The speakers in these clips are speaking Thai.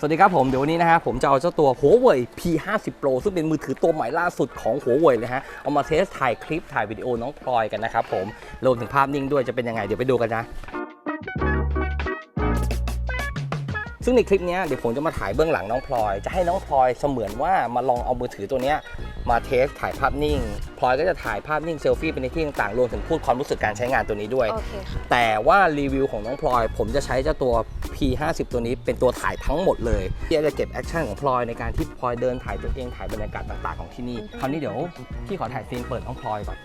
สวัสดีครับผมเดี๋ยววันนี้นะฮะผมจะเอาเจ้าตัว Huawei P50 Pro ซึ่งเป็นมือถือตัวใหม่ล่าสุดของ Huawei เลยฮะ เอามาเทสถ่ายคลิปถ่ายวิดีโอน้องพลอยกันนะครับผมรวมถึงภาพนิ่งด้วยจะเป็นยังไงเดี๋ยวไปดูกันนะ ซึ่งในคลิปนี้เดี๋ยวผมจะมาถ่ายเบื้องหลังน้องพลอย จะให้น้องพลอยเสมือนว่ามาลองเอามือถือตัวเนี้ย มาเทสถ่ายภาพนิ่งพลอยก็จะถ่ายภาพนิ่งเซลฟี่ไปในที่ต่างๆรวมถึงพูดความรู้สึกการใช้งานตัวนี้ด้วย โอเคค่ะ แต่ว่ารีวิวของน้องพลอย ผมจะใช้เจ้าตัว P50 ตัวนี้เป็นตัวถ่ายทั้งหมดเลยที่จะเก็บแอคชั่นของพลอยในการที่พลอยเดินถ่ายตัวเองถ่ายบรรยากาศต่างๆของที่นี่คราวนี้เดี๋ยวพี่ขอถ่ายซีนเปิดน้องพลอยก่อน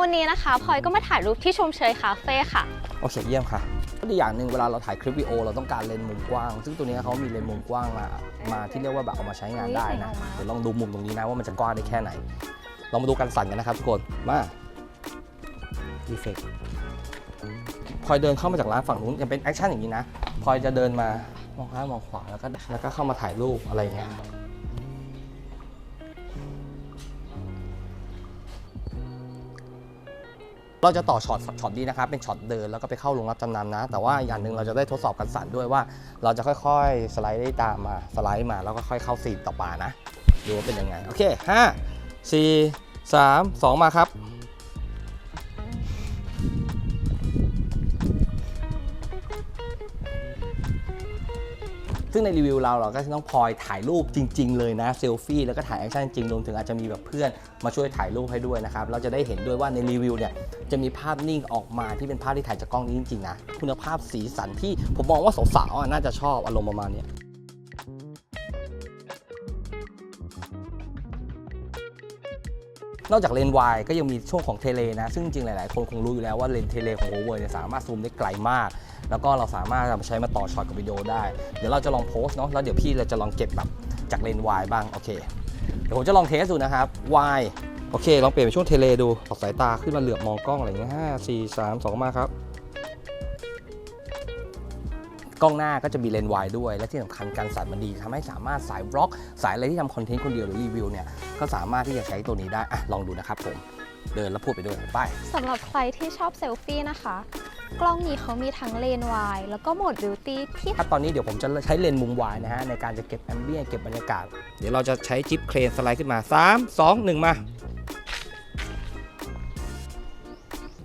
วันนี้นะคะพลอยก็มาถ่ายรูปที่ชมเชยคาเฟ่ค่ะ โอเคเยี่ยมค่ะก็ อีกอย่างหนึ่งเวลาเราถ่ายคลิปวิดีโอเราต้องการเลนส์มุมกว้าง ซึ่งตัวนี้เขามีเลนส์มุมกว้างมามาที่เรียกว่าแบบเอามาใช้งานได้นะอุ๊ยสวยงามมากเดี๋ยวลองดูมุมตรงนี้นะว่ามันจะกว้างได้แค่ไหนลองมาดูกันสั่นกันนะครับทุกคนมาดีเฟกพลอยเดินเข้ามาจากร้านฝั่งนู้นยังเป็นแอคชั่นอย่างนี้นะพลอยจะเดินมามองซ้ายมองขวาแล้วก็แล้วก็เข้ามาถ่ายรูปอะไรอย่างเงี้ย เราจะต่อช็อตช็อตนี้นะครับเป็นช็อตเดินแล้วก็ไปเข้าลงรับจำนำนะ แต่ว่าอย่างหนึ่งเราจะได้ทดสอบกันสั่นด้วยว่า เราจะค่อยๆ สไลด์ได้ตามมาสไลด์มาแล้วก็ค่อยเข้าซีนต่อมานะดูว่าเป็นยังไงโอเค5 4 3 2มาครับ ซึ่งในรีวิวเราเราก็จะต้องพลอยถ่ายรูปจริง ๆ เลยนะเซลฟี่แล้วก็ถ่ายแอคชั่นจริงรวมถึงอาจจะมีแบบเพื่อนมาช่วยถ่ายรูปให้ด้วยนะครับเราจะได้เห็นด้วยว่าในรีวิวเนี่ยจะมีภาพนิ่งออกมาที่เป็นภาพที่ถ่ายจากกล้องนี้จริงๆนะคุณภาพสีสันที่ผมมองว่าสาวๆน่าจะชอบอารมณ์ประมาณนี้ นอกจากเลนส์วายก็ยังมีช่วงของเทเลนะ ซึ่งจริงๆ หลายๆ คนคงรู้อยู่แล้วว่าเลนส์เทเลของ Huawei เนี่ยสามารถซูมได้ไกลมาก แล้วก็เราสามารถใช้มาต่อช็อตกับวิดีโอได้ เดี๋ยวเราจะลองโพสเนาะแล้วเดี๋ยวพี่เราจะลองเก็บแบบจากเลนส์วายบ้างโอเคเดี๋ยวผมจะลองเทสดูนะครับวายโอเคลองเปลี่ยนเป็นช่วงเทเลดูออกสายตาขึ้นมาเหลือบมองกล้องอะไรเงี้ยห้าสี่สามสองมาครับ กล้องหน้าก็จะมีเลนส์วายด้วย และที่สำคัญการสั่นมันดีทำให้สามารถสายบล็อก สายอะไรที่ทำคอนเทนต์คนเดียวหรือรีวิวเนี่ยก็สามารถที่จะใช้ตัวนี้ได้อะลองดูนะครับผมเดินแล้วพูดไปด้วยไปสำหรับใครที่ชอบเซลฟี่นะคะกล้องนี้เขามีทั้งเลนส์วายแล้วก็โหมดบิวตี้ที่ครับตอนนี้เดี๋ยวผมจะใช้เลนส์มุมวายนะฮะในการจะเก็บแอมเบียเก็บบรรยากาศ เดี๋ยวเราจะใช้จิ๊บเครนสไลด์ขึ้นมา 3 2 1 มา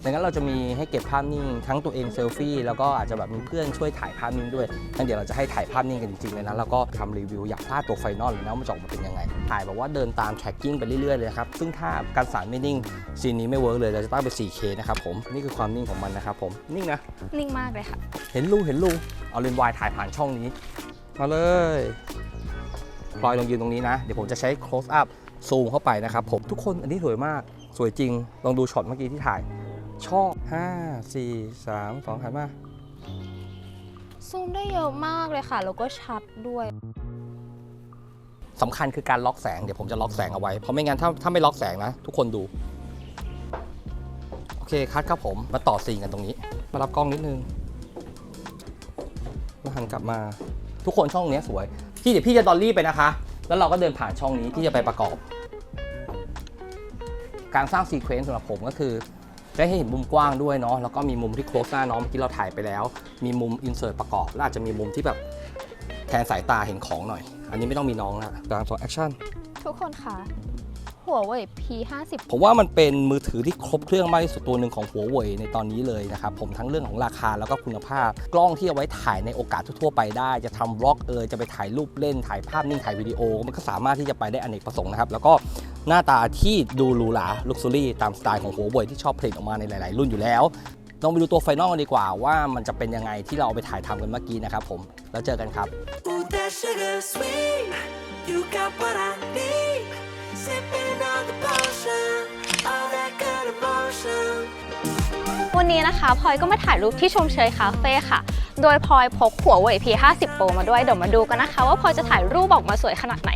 ดังนั้นเราจะมีให้เก็บภาพนิ่งทั้งตัวเองเซลฟี่แล้วก็อาจจะแบบมีเพื่อนช่วยถ่ายภาพนิ่งด้วยงั้นเดี๋ยวเราจะให้ถ่ายภาพนิ่งกันจริงๆเลยนะแล้วก็ทำรีวิวอยากพลาดตัวไฟนอลเลยนะว่ามันจะออกมาเป็นยังไง ถ่ายแบบว่าเดินตาม tracking ไปเรื่อยๆเลยนะครับซึ่งถ้าการสานไม่นิ่งซีนนี้ไม่เวิร์กเลยเราจะตั้งเป็น 4K นะครับผมนี่คือความนิ่งของมันนะครับผมนิ่งนะนิ่งมากเลยค่ะ เห็นลุงเห็นลุงเอาเลนส์วายถ่ายผ่านช่องนี้มาเลยพลอยลองยืนตรงนี้นะ เดี๋ยวผมจะใช้ close up ซูมเข้าไปนะครับผมทุกคนอันนี้สวยมากสวยจริงลองดูช็อตเมื่อกี้ที่ถ่าย ชอบ 5 4 3 2หันมา ซูมได้เยอะมากเลยค่ะ แล้วก็ชัดด้วย สำคัญคือการล็อกแสง เดี๋ยวผมจะล็อกแสงเอาไว้ เพราะไม่งั้นถ้าถ้าไม่ล็อกแสงนะ ทุกคนดู โอเคคัดครับผม มาต่อซีนกันตรงนี้ มารับกล้องนิดนึงแล้วหันกลับมา ทุกคนช่องเนี้ยสวย พี่เดี๋ยวพี่จะดอลลี่ไปนะคะ แล้วเราก็เดินผ่านช่องนี้ที่จะไปประกอบ การสร้างซีเควนซ์สำหรับผมก็คือ จะให้เห็นมุมกว้างด้วยเนาะแล้วก็มีมุมที่โคลสหน้าน้องเมื่อกี้เราถ่ายไปแล้ว มีมุมอินเสิร์ตประกอบ แล้วอาจจะมีมุมที่แบบแทนสายตาเห็นของหน่อย อันนี้ไม่ต้องมีน้องนะกลางสองแอคชั่นทุกคนค่ะหัวเว่ย P50 ผมว่ามันเป็นมือถือที่ครบเครื่องมากที่สุดตัวหนึ่งของหัวเว่ยในตอนนี้เลยนะครับ ผมทั้งเรื่องของราคาแล้วก็คุณภาพ กล้องที่เอาไว้ถ่ายในโอกาสทั่วๆไปได้ จะทำบล็อกเอยจะไปถ่ายรูปเล่นถ่ายภาพนิ่งถ่ายวิดีโอ มันก็สามารถที่จะไปได้อเนกประสงค์นะครับ แล้วก็ หน้าตาที่ดูหรูหราลุกซูรี่ตามสไตล์ของหัวเว่ยที่ชอบผลิตออกมาในหลาย ๆ รุ่นอยู่แล้วลองไปดูตัวไฟนอลกันดีกว่าว่ามันจะเป็นยังไงที่เราเอาไปถ่ายทำกันเมื่อกี้นะครับผม แล้วเจอกันครับ Sipping on the potion. All that good emotion. วันนี้นะคะพลอยก็มาถ่ายรูปที่ชมเชยคาเฟ่ค่ะ โดยพลอยพกหัวเว่ย P50 Pro มาด้วย เดี๋ยวมาดูกันนะคะ ว่าพลอยจะถ่ายรูปออกมาสวยขนาดไหน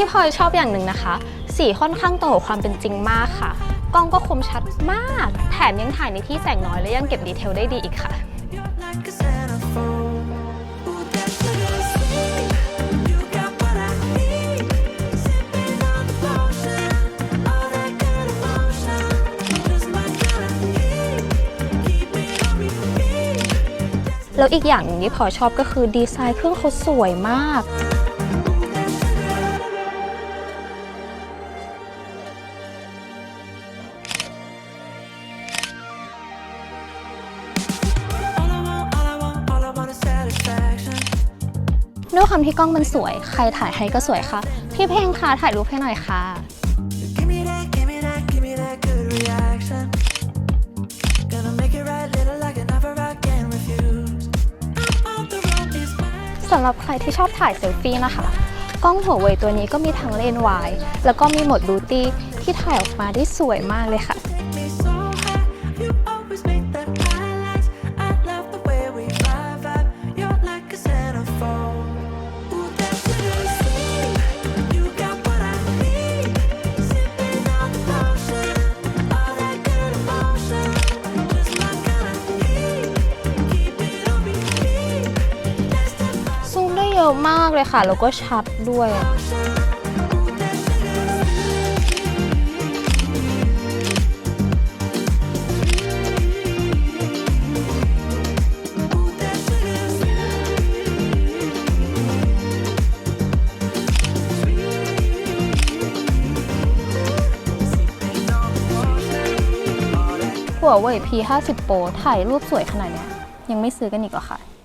ที่พลอยชอบอย่างหนึ่งนะคะ สีค่อนข้างตรงกับความเป็นจริงมากค่ะ กล้องก็คมชัดมาก แถมยังถ่ายในที่แสงน้อยและยังเก็บดีเทลได้ดีอีกค่ะ แล้วอีกอย่างนึงที่พอชอบก็คือดีไซน์เครื่องเขาสวยมาก ด้วยความที่กล้องมันสวย ใครถ่ายให้ก็สวยค่ะ พี่เพลงคะถ่ายรูปให้หน่อยค่ะ สำหรับใครที่ชอบถ่ายเซลฟี่นะคะ กล้องหัวเว่ยตัวนี้ก็มีทั้งเลนส์วายแล้วก็มีโหมด Beauty ที่ถ่ายออกมาได้สวยมากเลยค่ะ อะมากเลยค่ะ แล้วก็ชัดด้วยหัวเว่ย P50 Pro ถ่ายรูปสวยขนาดเนี้ยยังไม่ซื้อกันอีกเหรอคะ